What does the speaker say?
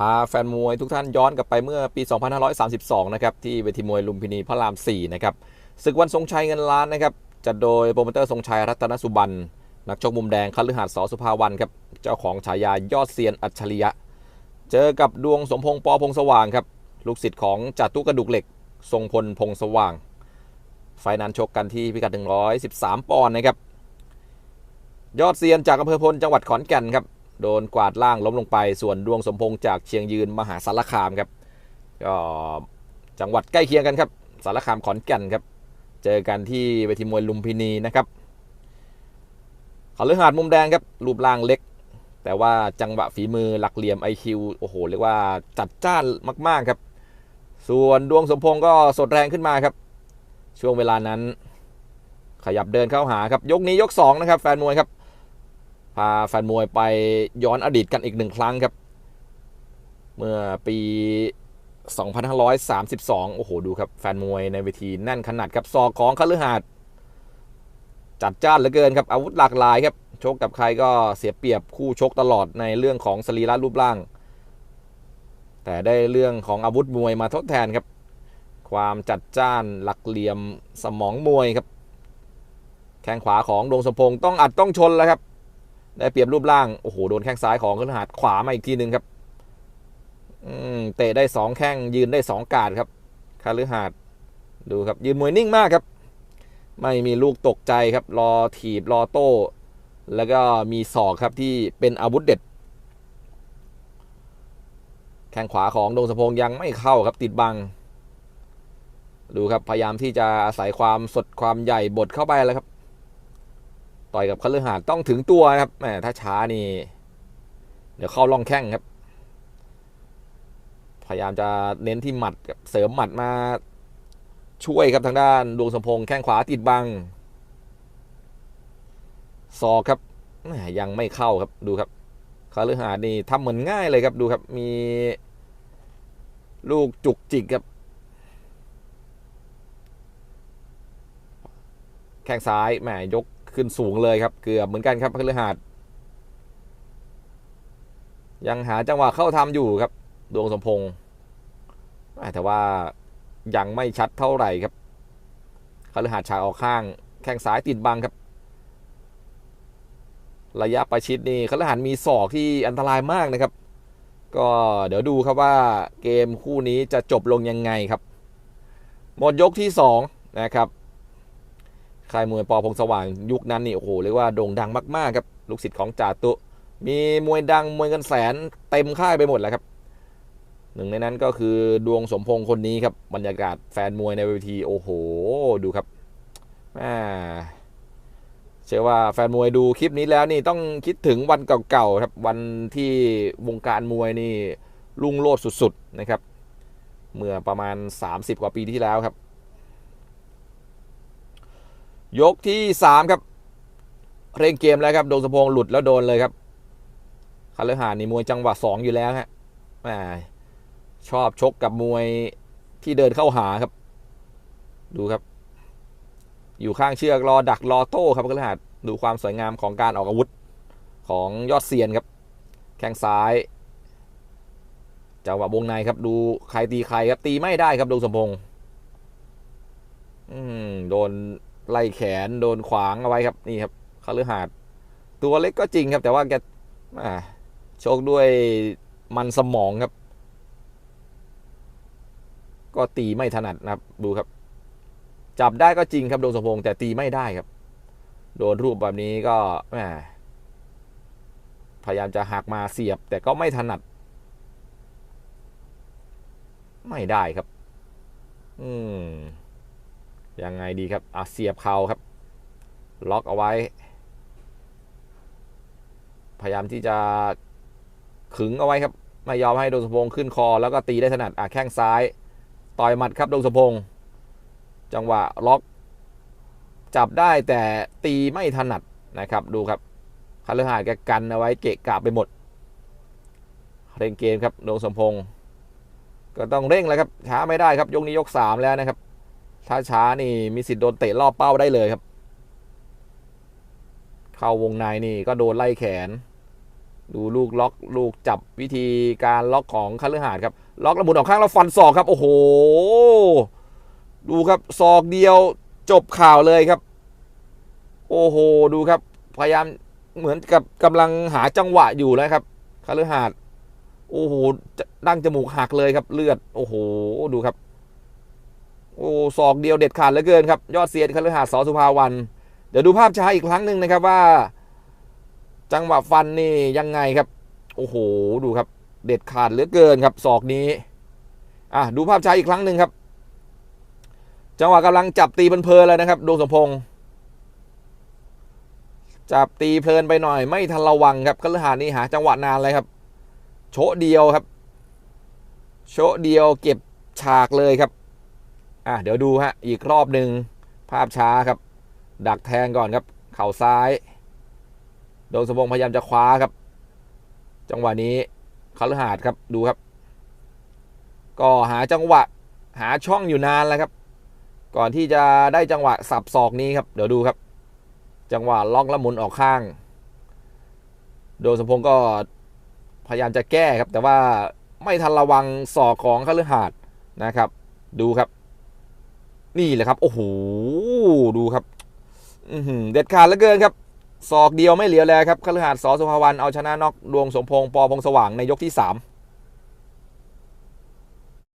พาแฟนมวยทุกท่านย้อนกลับไปเมื่อปี 2532 นะครับ ที่เวทีมวยลุมพินีพระราม 4 นะครับศึกวันทรงชัยเงินล้านนะครับจัดโดยโปรโมเตอร์ทรงชัยรัตนสุบันนักชกมุมแดงคัลฤหัสสอสุภาวันครับเจ้าของฉายายอดเซียนอัจฉริยะ เจอกับดวงสมพงษ์ปอพงษ์สว่างครับลูกศิษย์ของจัตุกระดูกเหล็ก ทรงพลพงษ์สว่าง ไฟนั้นชกกันที่พิกัด 113 ปอนด์นะครับยอดเซียนจากอำเภอพลจังหวัดขอนแก่นครับ โดนกวาดล่างล้มลงไป ส่วนดวงสมพงษ์จากเชียงยืนมหาสารคามครับก็จังหวัดใกล้เคียงกันครับสารคามขอนแก่นครับ เจอกันที่เวทีมวยลุมพินีนะครับขาเลือหาดมุมแดงครับ รูปร่างเล็ก แต่ว่าจังหวะฝีมือหลักเหลี่ยม IQ โอ้โห เรียกว่าจัดจ้านมาก ๆ ครับ ส่วนดวงสมพงษ์ก็สดแรงขึ้นมาครับ ช่วงเวลานั้น ขยับเดินเข้าหาครับ ยกนี้ยก 2 นะครับ แฟนมวยครับ พาแฟนมวยไปย้อนอดีตกันอีกหนึ่งครั้งครับ เมื่อปี 2532 โอ้โห ดูครับ แฟนมวยในเวทีแน่นขนาดครับซอกของคฤหาสน์จัดจ้านเหลือเกินครับ อาวุธหลากหลายครับ ชกกับใครก็เสียเปรียบคู่ชกตลอดในเรื่องของสรีระรูปร่าง แต่ได้เรื่องของอาวุธมวยมาทดแทนครับ ความจัดจ้านหลักเหลี่ยมสมองมวยครับ แข้งขวาของดวงสมพงษ์ต้องอัดต้องชนแล้วครับ ได้เปรียบรูปร่าง โอ้โห โดนแข้งซ้ายของคฤหาสน์ขวามาอีกทีหนึ่งครับเตะได้สองแข้งยืนได้สองกาดครับคาลือหาดดูครับ ยืนมวยนิ่งมากครับ ไม่มีลูกตกใจครับ รอถีบรอโต้ แล้วก็มีศอกครับที่เป็นอาวุธเด็ด แข้งขวาของดวงสมพงยังไม่เข้าครับติดบัง ดูครับพยายามที่จะอาศัยความสดความใหญ่บดเข้าไปแล้วครับ ต่อยกับคาลือหาดต้องถึงตัวนะครับแหมถ้าช้านี่ เดี๋ยวเข้าล่องแข้งครับ พยายามจะเน้นที่หมัดกับเสริมหมัดมาช่วยครับทางด้านดวงสมพงษ์แข้งขวาติดบังศอกครับแม่ยังไม่เข้าครับดูครับคาลือหาดนี่ทำเหมือนง่ายเลยครับดูครับมี ลูกจุกจิกครับ แข้งซ้ายแหมยก ขึ้นสูงเลยครับ เกือบเหมือนกันครับคาลือหาดยังหาจังหวะเข้าทำอยู่ครับ ดวงสมพงษ์แต่ว่ายังไม่ชัดเท่าไหร่ครับคาลือหาดฉากออกข้าง แข้งซ้ายติดบังครับ ระยะประชิดนี่คาลือหาดมีศอกที่อันตรายมากนะครับ ก็เดี๋ยวดูครับว่าเกมคู่นี้จะจบลงยังไงครับ หมดยกที่2นะครับ ค่ายมวยปอพงสว่างยุคนั้นนี่โอ้โหเรียกว่าโด่งดังมากๆครับลูกศิษย์ของจ่าตุ มีมวยดังมวยเงินแสนเต็มค่ายไปหมดแล้วครับหนึ่งในนั้นก็คือดวงสมพงษ์คนนี้ครับบรรยากาศแฟนมวยในเวทีโอ้โห ดูครับแม่เชื่อว่าแฟนมวยดูคลิปนี้แล้วนี่ต้องคิดถึงวันเก่าๆครับวันที่วงการมวยนี่รุ่งโรจน์สุดๆนะครับ เมื่อประมาณ 30 กว่าปีที่แล้วครับ ยกที่ 3 ครับเร่งเกมแล้วครับดวงสมพงษ์หลุดแล้วโดนเลยครับคาลือหาดนี่มวยจังหวะสองอยู่แล้วฮะแหมชอบชกกับมวยที่เดินเข้าหาครับ ดูครับ อยู่ข้างเชือกรอดักรอโต้ครับคาลือหาดดูความสวยงามของการออกอาวุธของยอดเซียนครับ แข้งซ้ายจังหวะวงในครับ ดูใครตีใครครับตีไม่ได้ครับดวงสมพงษ์โดน ไล่แขนโดนขวางเอาไว้ครับนี่ครับคาลือหาดตัวเล็กก็จริงครับ แต่ว่าแกาโชคด้วยมันสมองครับ ก็ตีไม่ถนัดนะครับ ดูครับ จับได้ก็จริงครับโดนสมพงษ์แต่ตีไม่ได้ครับ โดนรูปแบบนี้ก็พยายามจะหักมาเสียบ แต่ก็ไม่ถนัด ไม่ได้ครับ อืม ยังไงดีครับอะเสียบเข่าครับ ล็อกเอาไว้ พยายามที่จะขึงเอาไว้ครับ ไม่ยอมให้ดวงสมพงษ์ขึ้นคอ แล้วก็ตีได้ถนัดอะแข้งซ้าย ต่อยหมัดครับดวงสมพงษ์จังหวะล็อกจับได้แต่ตีไม่ถนัดนะครับดูครับคาลือหาดแกกันเอาไว้เกะกะไปหมด เร่งเกมครับดวงสมพงษ์ก็ต้องเร่งแล้วครับช้าไม่ได้ครับยกนี้ยกสามแล้วนะครับ ถ้าช้านี่มีสิทธิ์โดนเตะรอบเป้าได้เลยครับ เข้าวงในนี่ก็โดนไล่แขน ดูลูกล็อกลูกจับวิธีการล็อกของคฤหาสน์ครับ ล็อกแล้วหมุนออกข้างแล้วฟันศอกครับ โอ้โห ดูครับศอกเดียวจบข่าวเลยครับ โอ้โห ดูครับ พยายามเหมือนกับกำลังหาจังหวะอยู่แล้วครับคฤหาสน์โอ้โหดั้งจมูกหักเลยครับเลือด โอ้โห ดูครับ โอ้ศอกเดียวเด็ดขาดเหลือเกินครับ ยอดเซียนคฤหาสน์สสุภาวัน เดี๋ยวดูภาพช้าอีกครั้งหนึ่งนะครับว่า จังหวะฟันนี่ยังไงครับ โอ้โหดูครับ เด็ดขาดเหลือเกินครับศอกนี้อะดูภาพช้าอีกครั้งหนึ่งครับ จังหวะกำลังจับตีเพลินเลยนะครับดวงสมพงษ์จับตีเพลินไปหน่อย ไม่ทันระวังครับคฤหาสน์นี่หาจังหวะนานเลยครับ โชะเดียวครับ โชะเดียวเก็บฉากเลยครับ อะเดี๋ยวดูฮะอีกรอบหนึ่งภาพช้าครับ ดักแทงก่อนครับ เข่าซ้าย โดนสมพงพยายามจะคว้าครับ จังหวะนี้คฤหาสน์ครับดูครับ ก็หาจังหวะหาช่องอยู่นานแล้วครับ ก่อนที่จะได้จังหวะสับศอกนี้ครับ เดี๋ยวดูครับ จังหวะล็อกแล้วหมุนออกข้าง โดนสมพงก็พยายามจะแก้ครับ แต่ว่าไม่ทันระวังศอกของคฤหาสน์นะครับ ดูครับ นี่แหละครับ โอ้โห ดูครับเด็ดขาดเหลือเกินครับศอกเดียวไม่เหลียวแลครับคฤหาสน์สอสุภาวันเอาชนะน็อกดวงสมพงษ์ปอพงสว่างในยกที่3